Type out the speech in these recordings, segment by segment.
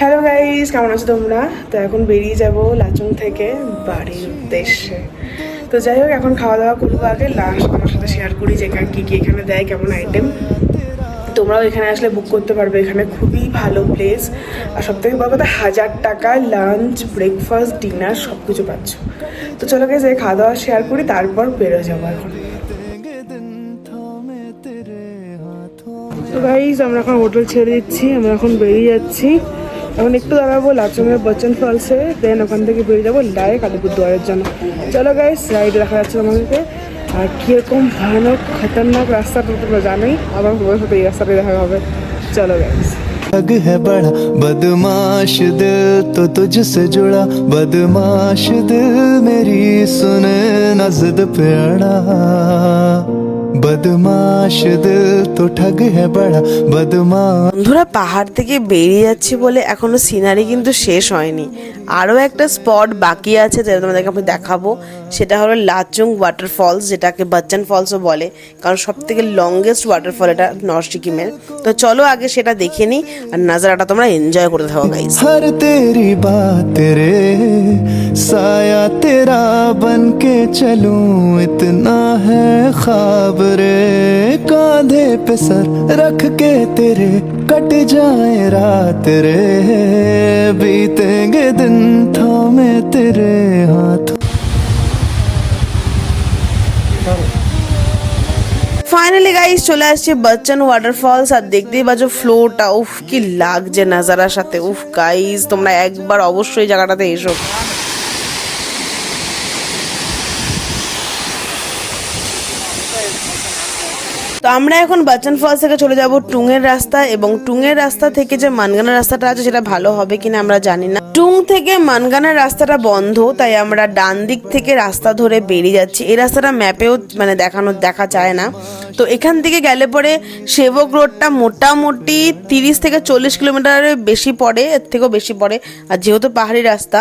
Hello guys, কেমন আছো তোমরা? তো এখন বেরিয়ে যাব লাচুং থেকে বাড়ির উদ্দেশ্যে। তো যাই হোক, এখন খাওয়া দাওয়া করব আগে। লাস্ট তোমার সাথে শেয়ার করি যে কী কী এখানে দেয়, কেমন আইটেম তোমরাও এখানে আসলে বুক করতে পারবে। এখানে খুবই ভালো প্লেস আর সব থেকে বড় কথা, হাজার টাকা লাঞ্চ ব্রেকফাস্ট ডিনার সব কিছু পাচ্ছ। তো চলো গেছে খাওয়া দাওয়া শেয়ার করি, তারপর বেরো যাব এখন। তো গাইজ আমরা এখন হোটেল ছেড়ে দিচ্ছি। আমরা এখন বেরিয়ে যাচ্ছি। এখন একটু দাঁড়াবো লাচুমের বচ্চন ফলসে দেন ওখান থেকে বেরিয়ে যাবো ডাইরেক্ট আলিপুরদুয়ারের জন্য চলো গাইজ রাইডে দেখা যাচ্ছে আমাদেরকে আর কীরকম ভয়ানক খতরনাক রাস্তাটা তোমরা জানোই আবার তোমার সাথে এই রাস্তাটাই দেখা হবে চলো গাইজ ठग है बड़ा बदमाश दिल तो तुझसे जुड़ा बदमाश दिल मेरी सुने न जिद বদমাশ তো ঠগ হ্যাঁ বড়া বদমাশ বন্ধুরা পাহাড় থেকে বেরিয়ে যাচ্ছি বলে এখনও সিনারি কিন্তু শেষ হয়নি। আরও একটা স্পট বাকি আছে যেটা তোমাদেরকে আমি দেখাবো। সেটা হলো লাচুং ওয়াটারফলস যেটাকে বাচ্চান ফলসও বলে কারণ সব থেকে লংগেস্ট ওয়াটারফল এটা নর্থ সিকিমের তো চলো আগে সেটা দেখে নিই আর নাজারাটা তোমরা এনজয় করতে থাকো গাইস হর তেরি বাত রে সায়া তেরা বনকে চলুঁ ইতনা হ্যায় খাব রে कांधे पे सर रख के तेरे कट जाए रात रे बीतेंगे दिन थामे तेरे हाथों ফাইনালি গাইস চলে আসছে বচ্চন ওয়াটারফলস আর দেখতেই পাচ্ছ ফ্লোটা উফ কি লাগছে নাজারার সাথে উফ গাইস তোমরা একবার অবশ্যই জায়গাটাতে এসো আমরা এখন বাচ্চান ফলস থেকে চলে যাব টুংয়ের রাস্তা এবং টুংয়ের রাস্তা থেকে যে মানগানা রাস্তাটা আছে সেটা ভালো হবে কিনা আমরা জানি না। টুং থেকে মানগানের রাস্তাটা বন্ধ, তাই আমরা ডান দিক থেকে রাস্তা ধরে বেরিয়ে যাচ্ছি। এই রাস্তাটা ম্যাপেও মানে দেখানো, দেখা যায় না। তো এখান থেকে গেলে পরে সেবক রোডটা মোটামুটি তিরিশ থেকে চল্লিশ কিলোমিটারের বেশি পড়ে, এর থেকেও বেশি পড়ে, আর যেহেতু পাহাড়ি রাস্তা,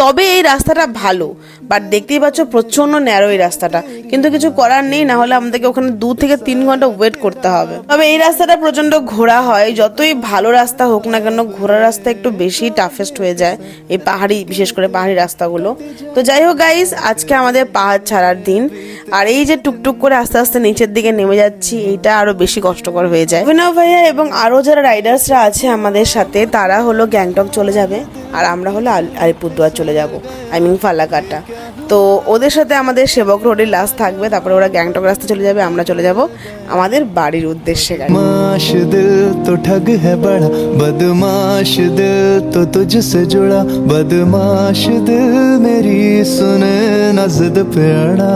তবে এই রাস্তাটা ভালো। বাট দেখতেই পাচ্ছ প্রচণ্ড ন্যারো এই রাস্তাটা। কিন্তু কিছু করার নেই, না হলে আমাদেরকে ওখানে দু থেকে তিন ঘণ্টা ওয়েট করতে হবে। তবে এই রাস্তাটা প্রচণ্ড ঘোরা হয়। যতই ভালো রাস্তা হোক না কেন ঘোরা রাস্তা একটু বেশি টাফেস্ট হয়ে যায় এই পাহাড়ি, বিশেষ করে পাহাড়ি রাস্তাগুলো। তো যাই হোক গাইস আজকে আমাদের পাহাড় ছাড়ার দিন। আর এই যে টুকটুক করে আস্তে আস্তে নিচের দিকে নেমে যাচ্ছি এইটা আরও বেশি কষ্টকর হয়ে যায়। অভিনব ভাইয়া এবং আরও যারা রাইডার্সরা আছে আমাদের সাথে, তারা হলো গ্যাংটক চলে যাবে। আর আমরা হলো আল- আলিপুরদুয়ার চলে যাব। I mean Falakata. তো ওদের সাথে আমাদের সেবক রোডের লাস্ট থাকবে, তারপরে ওরা গ্যাংটক রাস্তা চলে যাবে, আমরা চলে যাব আমাদের বাড়ির উদ্দেশ্যে গাড়ি। মাশ দিল তো ঠগ হ্যায় বড়া, বদমাশ দিল তো তুঝসে জুড়া, বদমাশ দিল মেরি সুনে নজদ পেড়া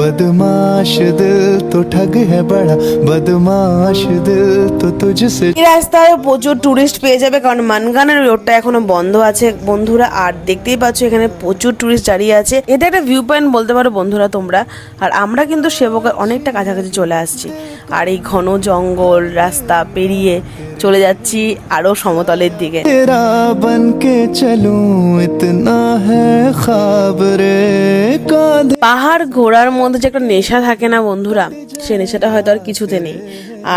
बदमाश दिल तो ठग है बड़ा बदमाश दिल तो तुझसे এই রাস্তায় প্রচুর টুরিস্ট পেয়ে যাবে কারণ মানগানের রোডটা এখনো বন্ধ আছে বন্ধুরা আর দেখতেই পাচ্ছ এখানে প্রচুর টুরিস্ট দাঁড়িয়ে আছে এটা একটা ভিউ পয়েন্ট বলতে পারো বন্ধুরা তোমরা আর আমরা কিন্তু সেবকের অনেকটা কাছাকাছি চলে আসছি আর এই ঘন জঙ্গল রাস্তা পেরিয়ে চলে যাচ্ছি আরো সমতলের দিকে तेरा बन के चलूं इतना है ख्वाब रे कांधे পাহাড় ঘোরার মধ্যে যে একটা নেশা থাকে না বন্ধুরা, সে নেশাটা হয়তো আর কিছুতে নেই।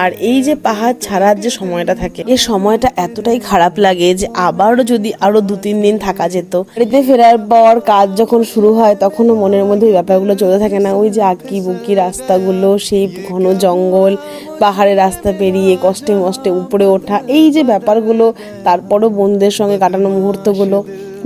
আর এই যে পাহাড় ছাড়ার যে সময়টা থাকে এই সময়টা এতটাই খারাপ লাগে যে আবারও যদি আরও দু তিন দিন থাকা যেত। বাড়িতে ফেরার পর কাজ যখন শুরু হয়, তখনও মনের মধ্যে ওই ব্যাপারগুলো চলতে থাকে না। ওই যে আঁকি বুকি রাস্তাগুলো, সেই ঘন জঙ্গল পাহাড়ের রাস্তা পেরিয়ে কষ্টে মষ্টে উপরে ওঠা, এই যে ব্যাপারগুলো, তারপরও বন্ধুদের সঙ্গে কাটানো মুহূর্তগুলো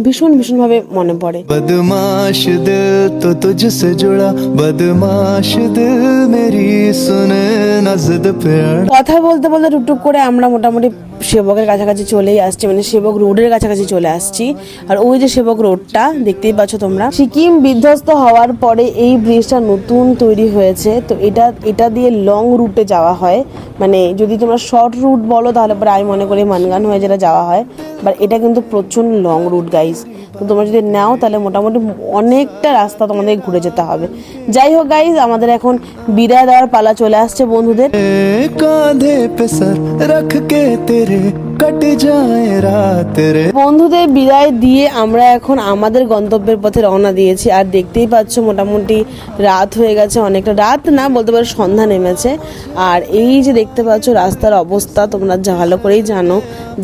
ভীষণ ভীষণ ভাবে মনে পড়ে। বদমাশ দিল তো তুঝসে জোড়া বদমাশ দিল মেরি সুনে নজদ প্যার। কথা বলতে বলতে টুকটুক করে আমরা মোটামুটি সেবকের কাছাকাছি চলেই আসছি মানে সেবক রোডের কাছাকাছি চলে আসছি। আর ওই যে সেবক রোডটা, দেখতেই পাচ্ছ তোমরা, সিকিম বিধ্বস্ত হওয়ার পরে এই ব্রিজটা নতুন তৈরি হয়েছে। তো এটা এটা দিয়ে লং রুটে যাওয়া হয়। মানে যদি তোমরা শর্ট রুট বলো, তাহলে পরে আমি মনে করি মানগান হয়ে যেটা যাওয়া হয়। বাট এটা কিন্তু প্রচণ্ড লং রুট গাইজ তো তোমরা যদি নাও, তাহলে মোটামুটি অনেকটা রাস্তা তোমাদের ঘুরে যেতে হবে। যাই হোক গাইজ আমাদের এখন বিদায় দেওয়ার পালা চলে আসছে বন্ধুদের। কাঁধে কাটে যায় রাত বন্ধুদের বিদায় দিয়ে আমরা এখন আমাদের গন্তব্যের পথে রওনা দিয়েছি। আর দেখতেই পাচ্ছ মোটামুটি রাত হয়ে গেছে অনেকটা। রাত না, বলতে পারো সন্ধ্যা নেমেছে। আর এই যে দেখতে পাচ্ছ রাস্তার অবস্থা, তোমরা ভালো করেই জানো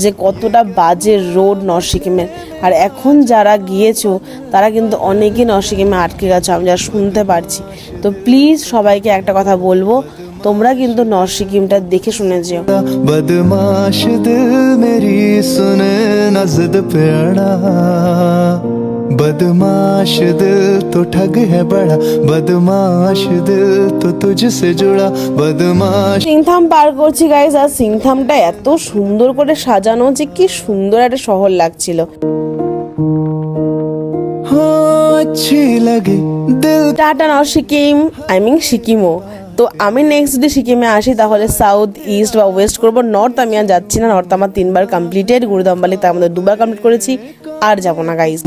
যে কতটা বাজে রোড নরসিকিমের আর এখন যারা গিয়েছো, তারা কিন্তু অনেকেই নরসিকিমে আটকে গেছো, আমি যা শুনতে পারছি। তো প্লিজ সবাইকে একটা কথা বলব তোমরা কিন্তু নরসিকিমটা দেখে শুনে যেও बदमाश दिल मेरी सुने न जिद पे अड़ा बदमाश दिल तो ठग है बड़ा बदमाश दिल तो तुझसे जुड़ा बदमाश সিংথাম পার করছি গাইজ আর সিংথামটা এত সুন্দর করে সাজানো যে কি সুন্দর একটা শহর লাগছিল हाँ अच्छी लगे दिल টাটা নর সিকিম আই মিন সিকিমও তো আমি নেক্সট ডে সিকিমে আসি তাহলে সাউথ ইস্ট বা ওয়েস্ট করব। নর্থ আমি আর যাচ্ছি না। নর্থ আমার তিনবার কমপ্লিটেড গুরুদাম্বালি তার মধ্যে দুবার কমপ্লিট করেছি। আর যাব না গাইস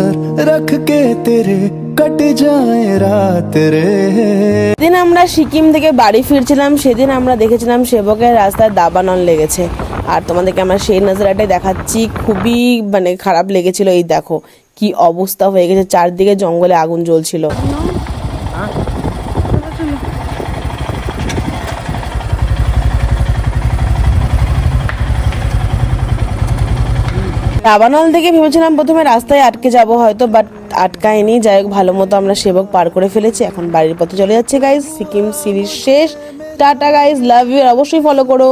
দিন আমরা সিকিম থেকে বাড়ি ফিরছিলাম সেদিন আমরা দেখেছিলাম সেবকের রাস্তায় দাবানল লেগেছে। আর তোমাদেরকে আমরা সেই নজরাটাই দেখাচ্ছি। খুবই মানে খারাপ লেগেছিল। এই দেখো কি অবস্থা হয়ে গেছে। চারদিকে জঙ্গলে আগুন জ্বলছিল। দাবানল থেকে ভেবেছিলাম প্রথমে রাস্তায় আটকে যাব হয়তো বাট আটকায়নি। যাই হোক, ভালো মতো আমরা সেবক পার করে ফেলেছি। এখন বাড়ির পথে চলে যাচ্ছে গাইজ সিকিম সিরিজ শেষ। টাটা গাইজ লাভ ইউ অবশ্যই ফলো করো।